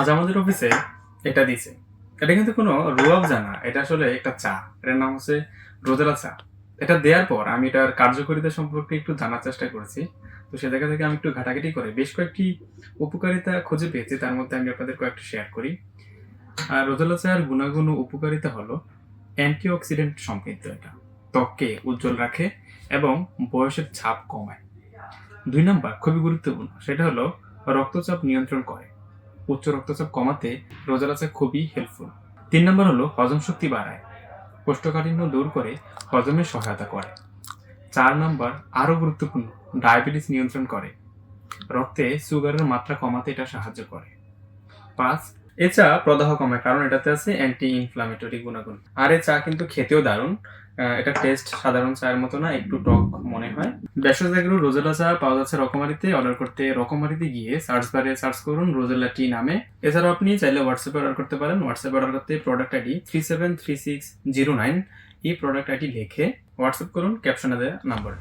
আজ আমাদের অফিসে এটা দিছে। এটা কিন্তু কোনো রুয়াব জানা, এটা আসলে একটা চা। এটার নাম হচ্ছে রোজেলা চা। এটা দেওয়ার পর আমি এটার কার্যকারিতা সম্পর্কে একটু জানার চেষ্টা করেছি। তো সে জায়গা থেকে আমি একটু ঘাটাঘাটি করে বেশ কয়েকটি উপকারিতা খুঁজে পেয়েছি, তার মধ্যে আমি আপনাদের কয়েকটি শেয়ার করি। আর রোজেলা চায়ের গুণাগুণ উপকারিতা হলো অ্যান্টিঅক্সিডেন্ট সমৃদ্ধ এটা। ত্বককে উজ্জ্বল রাখে এবং বয়সের ছাপ কমায়। দুই নাম্বার, খুবই গুরুত্বপূর্ণ, সেটা হলো রক্তচাপ নিয়ন্ত্রণ করে। উচ্চ রক্তচাপ কমাতে রোজালা চা খুবই হেল্পফুল তিন নম্বর হলো হজম শক্তি বাড়ায়। কোষ্ঠকাঠিন্য দূর করে হজমে সহায়তা করে। চার নম্বর, আরও গুরুত্বপূর্ণ, ডায়াবেটিস নিয়ন্ত্রণ করে। রক্তে সুগারের মাত্রা কমাতে এটা সাহায্য করে। পাঁচ, এ চা প্রদাহ কমায়, কারণ এটাতে আছে অ্যান্টি ইনফ্লামেটরি গুণাগুণ। আর এ চা কিন্তু খেতেও দারুণ। এটা টেস্ট সাধারণ চায়ের মতো না, একটু টক মনে হয়। ব্যাসজ জায়গায় রোজেলা চা পাওয়া যাচ্ছে রকমারিতে অর্ডার করতে রকমারিতে গিয়ে সার্চ বারে সার্চ করুন রোজেলা টি নামে। এছাড়াও আপনি চাইলে হোয়াটসঅ্যাপে অর্ডার করতে পারেন হোয়াটসঅ্যাপে অর্ডার করতে product ID three seven three six zero nine এই প্রোডাক্ট আইডি লিখে হোয়াটসঅ্যাপ করুন ক্যাপশনে দেওয়া নাম্বার